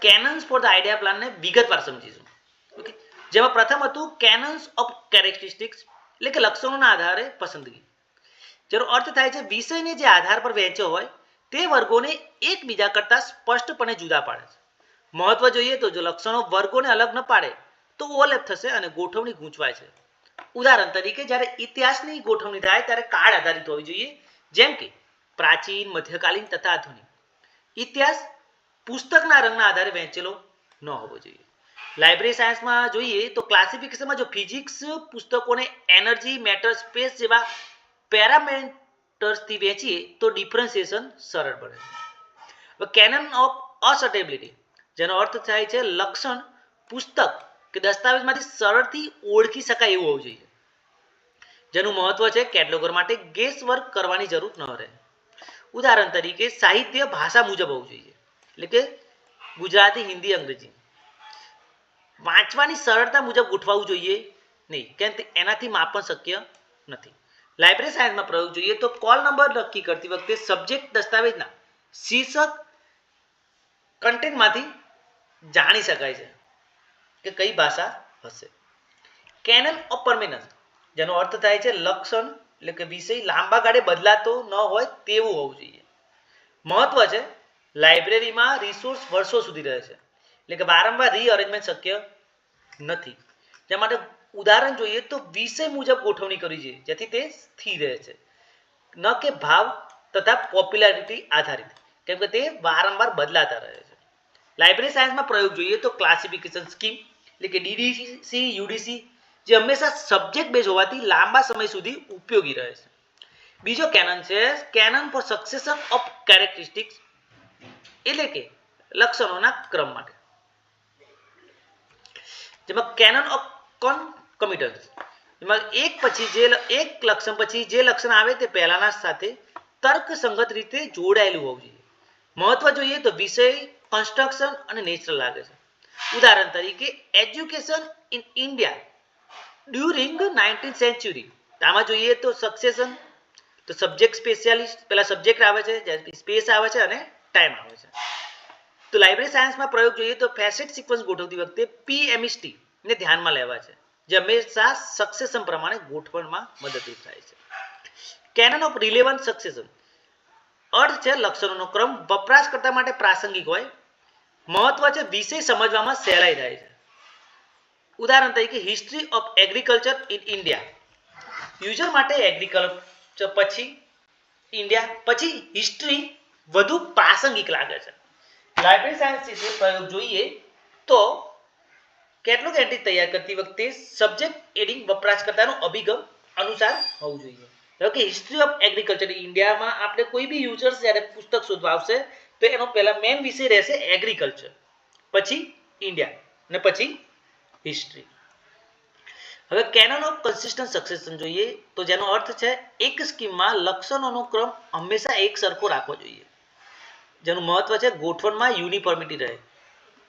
કેનન્સ for the idea પ્લાનને વિગતવાર સમજીશું. ઓકે જેમાં પ્રથમ હતું કેનન્સ ઓફ કેરેક્ટરિસ્ટિક્સ એટલે કે લક્ષણોના આધારે પસંદગી. જેનો અર્થ થાય છે વિષયને જે આધાર પર વહેંચ્યો હોય, તે વર્ગોને એકબીજા કરતાં સ્પષ્ટપણે જુદા પાડે છે. મહત્વ જોઈએ તો જો લક્ષણો વર્ગોને અલગ ન પાડે, તો ઓવરલેપ થશે અને ગોઠવણી ગૂંચવાય છે. ઉદાહરણ તરીકે, જ્યારે ઇતિહાસની ગોઠવણી થાય, ત્યારે કાળ આધારિત હોવી જોઈએ. જેમ કે પ્રાચીન, મધ્યકાલીન તથા આધુનિક. ઇતિહાસ પુસ્તકના રંગના આધારે વહેંચેલો ન હોવો જોઈએ. લાઇબ્રેરી સાયન્સમાં જોઈએ તો ક્લાસિફિકેશનમાં જો ફિઝિક્સ પુસ્તકોને એનર્જી, મેટર, સ્પેસ જેવા પેરામીટર્સથી વહેંચીએ તો ડિફરન્સિએશન સરળ બને છે. કેનન ઓફ અસર્ટેબિલિટી, જેનો અર્થ થાય છે લક્ષણ, પુસ્તક કે દસ્તાવેજમાંથી સરળથી ઓળખી શકાય એવું હોવું જોઈએ. જેનું મહત્વ છે કેટલોગર માટે ગેસ વર્ક કરવાની જરૂર ન રહે. ઉદાહરણ તરીકે સાહિત્ય ભાષા મુજબ હોવું જોઈએ. એટલે કે ગુજરાતી, હિન્દી, અંગ્રેજી. વાંચવાની સરળતા મુજબ ગોઠવાવું જોઈએ નહીં, કેમ કે એનાથી માપન શક્ય નથી. લાઇબ્રેરી સાયન્સમાં પ્રયોગ જોઈએ તો કોલ નંબર નક્કી કરતી વખતે સબ્જેક્ટ દસ્તાવેજના શીર્ષક કન્ટેન્ટમાંથી જાણી શકાય છે કે કઈ ભાષા હશે. કેનલ ઓફ પરમેનન્સ, જેનો અર્થ થાય છે લક્ષણ, એટલે કે વિષય લાંબા ગાળે બદલાતો ન હોય તેવું હોવું જોઈએ. મહત્વ છે લાઇબ્રેરીમાં રિસોર્સ વર્ષો સુધી રહે છે. એટલે કે વારંવાર રીઅરેન્જમેન્ટ શક્ય નથી. જેના માટે ઉદાહરણ જોઈએ તો વિષય મુજબ ગોઠવણી કરવી જોઈએ, જેથી તે સ્થિર રહે છે. ન કે ભાવ તથા પોપ્યુલારિટી આધારિત, કેમ કે તે વારંવાર બદલાતા રહે છે. લાઇબ્રેરી સાયન્સમાં પ્રયોગ જોઈએ તો ક્લાસિફિકેશન સ્કીમ એટલે કે ડીડીસી યુડીસી જે હંમેશા સબ્જેક્ટ બેઝ હોવાથી લાંબા સમય સુધી ઉપયોગી રહે છે. બીજો કેનન છે canon for succession of characteristics એટલે કે લક્ષણોના ક્રમ માટે. જેમાં કેનન ઓફ કોન્કમિટન્સ એમાં એક પછી જે એક લક્ષણ પછી જે લક્ષણ આવે તે પહેલાના સાથે તર્કસંગત રીતે જોડાયેલું હોવું જોઈએ. મહત્વ જોઈએ તો વિષય કન્સ્ટ્રક્શન અને નેચરલ લાગે છે. ઉદાહરણ તરીકે education in India during nineteen century આમાં જોઈએ તો સક્સેશન તો સબ્જેક્ટ સ્પેશિયાલિસ્ટ પેલા સબ્જેક્ટ આવે છે સ્પેસ આવે છે અને ટાઈમ આવે છે. તો લાઇબ્રેરી સાયન્સમાં પ્રયોગ જોઈએ તો ફેસેટ સિક્વન્સ ગોઠવતી વખતે પીએમએસટી ને ધ્યાનમાં લેવા છે, જે હંમેશા સક્સેશન પ્રમાણે ગોઠવણમાં મદદરૂપ થાય છે. કેનન ઓફ રિલેવન્ટ સક્સેશન અર્થ છે લક્ષણોનો ક્રમ વપરાશકર્તા માટે પ્રાસંગિક હોય, મહત્વ છે વિષય સમજવામાં સહેલાઈ થાય છે. ઉદાહરણ તરીકે history of agriculture in India user માટે એગ્રીકલ્ચર પછી ઇન્ડિયા પછી હિસ્ટ્રી વધુ પ્રાસંગિક લાગે છે. લાઇબ્રેરી સાયન્સ વિશે પ્રયોગ જોઈએ તો કેટલુંક એન્ટ્રી તૈયાર કરતી વખતે સબ્જેક્ટ એડિંગ વપરાશકર્તાનો અભિગમ અનુસાર હોવું જોઈએ. ધારો કે હિસ્ટ્રી ઓફ એગ્રીકલ્ચર ઇન્ડિયામાં આપણે કોઈ બી યુઝર્સ જ્યારે પુસ્તક શોધવા આવશે, તો એનો પહેલા મેઇન વિષય રહેશે એગ્રીકલ્ચર પછી ઇન્ડિયા અને પછી હિસ્ટ્રી હવે કેનન ઓફ કન્સિસ્ટન્ટ સક્સેશન જોઈએ તો જેનો અર્થ છે, એક સ્કીમમાં લક્ષણોનો ક્રમ હંમેશા એક સરખો રાખવો જોઈએ. જેનું મહત્વ છે ગોઠવણમાં યુનિફોર્મિટી રહે.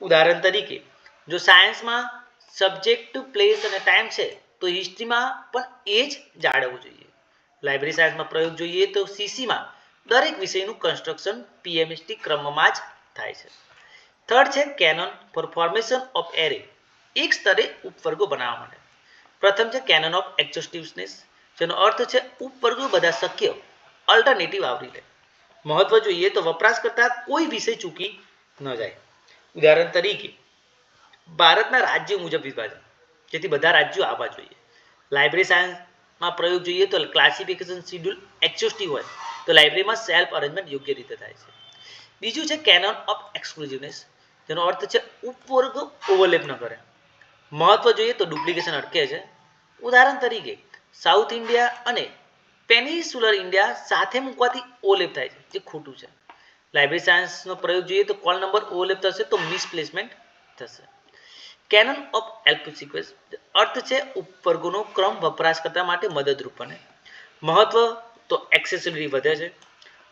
ઉદાહરણ તરીકે, જો સાયન્સમાં સબ્જેક્ટ પ્લેસ અને ટાઈમ છે, તો હિસ્ટ્રીમાં પણ એ જ જાળવવું જોઈએ. લાઇબ્રેરી સાયન્સમાં પ્રયોગ જોઈએ તો સીસીમાં દરેક વિષયનું કન્સ્ટ્રક્શન પીએમએસટી ક્રમમાં જ થાય છે. થર્ડ છે canon for formation of array, એક સ્તરે ઉપવર્ગો બનાવવા માટે. પ્રથમ છે કેનન ઓફ એક્ઝોસ્ટિવનેસ જેનો અર્થ છે ઉપવર્ગો બધા શક્ય, અલ્ટરનેટિવ આવરી લે. મહત્વ જોઈએ તો વપરાશકર્તા કોઈ વિષય ચૂકી ન જાય. ઉદાહરણ તરીકે, ભારતના રાજ્યો મુજબ વિભાજન, જેથી બધા રાજ્યો આવવા જોઈએ. લાઇબ્રેરી સાયન્સમાં પ્રયોગ જોઈએ તો ક્લાસિફિકેશન શિડ્યુલ એક્ઝોસ્ટિવ હોય, તો લાઇબ્રેરીમાં સેલ્ફ અરેન્જમેન્ટ યોગ્ય રીતે થાય છે. બીજું છે કેનન ઓફ એક્સક્લુઝિવનેસ જેનો અર્થ છે ઉપવર્ગ ઓવરલેપ ન કરે. મહત્વ જોઈએ તો ડુપ્લિકેશન અટકે છે. ઉદાહરણ તરીકે સાઉથ ઇન્ડિયા અને પેનિસુલર ઇન્ડિયા સાથે મૂકવાથી ઓલેપ થાય છે, જે ખોટું છે. લાઇબ્રેરી સાયન્સનો પ્રયોગ જોઈએ તો કોલ નંબર ઓલેપ થશે તો મિસપ્લેસમેન્ટ થશે. કેનન ઓફ એલ્પ સિક્વન્સ અર્થ છે ઉપવર્ગોનો ક્રમ વપરાશકર્તા માટે મદદરૂપ બને. મહત્વ તો એક્સેસિબિલિટી વધે છે.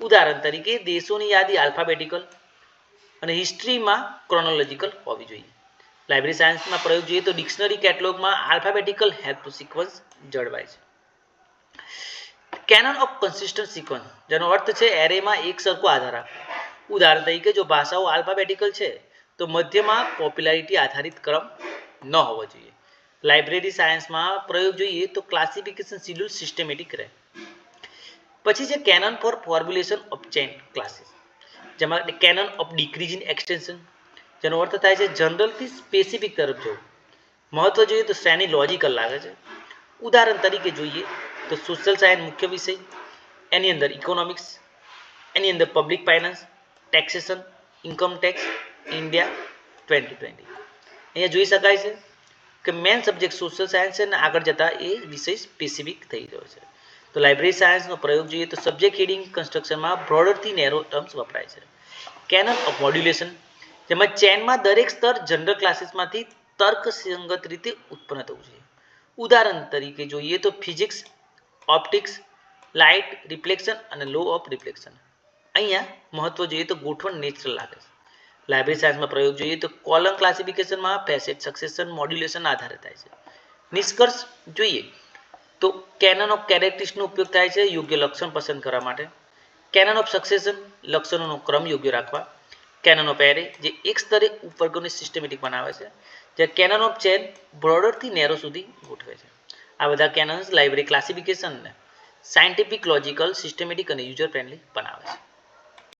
ઉદાહરણ તરીકે, દેશોની યાદી આલ્ફાબેટિકલ અને હિસ્ટ્રીમાં ક્રોનોલોજીકલ હોવી જોઈએ. લાઇબ્રેરી સાયન્સમાં પ્રયોગ જોઈએ તો ડિક્શનરી કેટલોગમાં આલ્ફાબેટિકલ હેલ્પ સિક્વન્સ જળવાય છે. કેનન ઓફ કન્સિસ્ટન્ટ સિક્વન્સ જેનો અર્થ છે એરેમાં એક સરખો આધાર ઉદાહરણ તરીકે, જો ભાષાઓ આલ્ફાબેટિકલ છે, તો મધ્યમાં પોપ્યુલારિટી આધારિત ક્રમ ન હોવો જોઈએ. લાઇબ્રેરી સાયન્સમાં પ્રયોગ જોઈએ તો ક્લાસિફિકેશન શિડ્યુલ સિસ્ટમેટિક રહે. પછી છે canon for formulation of chain classes જેમાં કેનન ઓફ ડિક્રીઝિંગ એક્સટેન્શન જેનો અર્થ થાય છે જનરલથી સ્પેસિફિક તરફ જવું. મહત્વ જોઈએ તો શ્રેણી લોજિકલ લાગે છે. ઉદાહરણ તરીકે જોઈએ તો સોશિયલ સાયન્સ મુખ્ય વિષય, એની અંદર ઇકોનોમિક્સ એની અંદર public finance taxation income tax India twenty twenty અહીંયા જોઈ શકાય છે કે મેન સબ્જેક્ટ સોશિયલ સાયન્સ છે અને આગળ જતાં એ વિષય સ્પેસિફિક થઈ રહ્યો છે. તો લાઇબ્રેરી સાયન્સનો પ્રયોગ જોઈએ તો સબ્જેક્ટ હેડિંગ કન્સ્ટ્રક્શનમાં બ્રોડરથી નેરો ટર્મ્સ વપરાય છે. કેનન ઓફ મોડ્યુલેશન જેમાં ચેનમાં દરેક સ્તર જનરલ ક્લાસીસમાંથી તર્કસંગત રીતે ઉત્પન્ન થવું જોઈએ. ઉદાહરણ તરીકે જોઈએ તો ફિઝિક્સ ઓપ્ટિક્સ, લાઇટ રિફ્લેક્શન અને લો ઓફ રિફ્લેક્શન. અહીંયા મહત્વ જોઈએ તો ગોઠવણ નેચરલ લાગે છે. લાઇબ્રેરી સાયન્સમાં પ્રયોગ જોઈએ તો કોલમ ક્લાસિફિકેશનમાં ફેસેટ સક્સેશન મોડ્યુલેશન આધારે થાય છે. નિષ્કર્ષ જોઈએ તો કેનન ઓફ કેરેક્ટરિસ્ટનો ઉપયોગ થાય છે યોગ્ય લક્ષણ પસંદ કરવા માટે. કેનન ઓફ સક્સેશન લક્ષણોનો ક્રમ યોગ્ય રાખવા. કેનન ઓફ એરે જે એક સ્તરે ઉપવર્ગોને સિસ્ટમેટિક બનાવે છે જે કેનન ઓફ ચેન બ્રોડરથી નેરો સુધી ગોઠવે છે. આ બધા કેનન્સ લાઇબ્રેરી ક્લાસિફિકેશનને સાયન્ટિફિક લોજિકલ સિસ્ટમેટિક અને યુઝર ફ્રેન્ડલી બનાવે છે.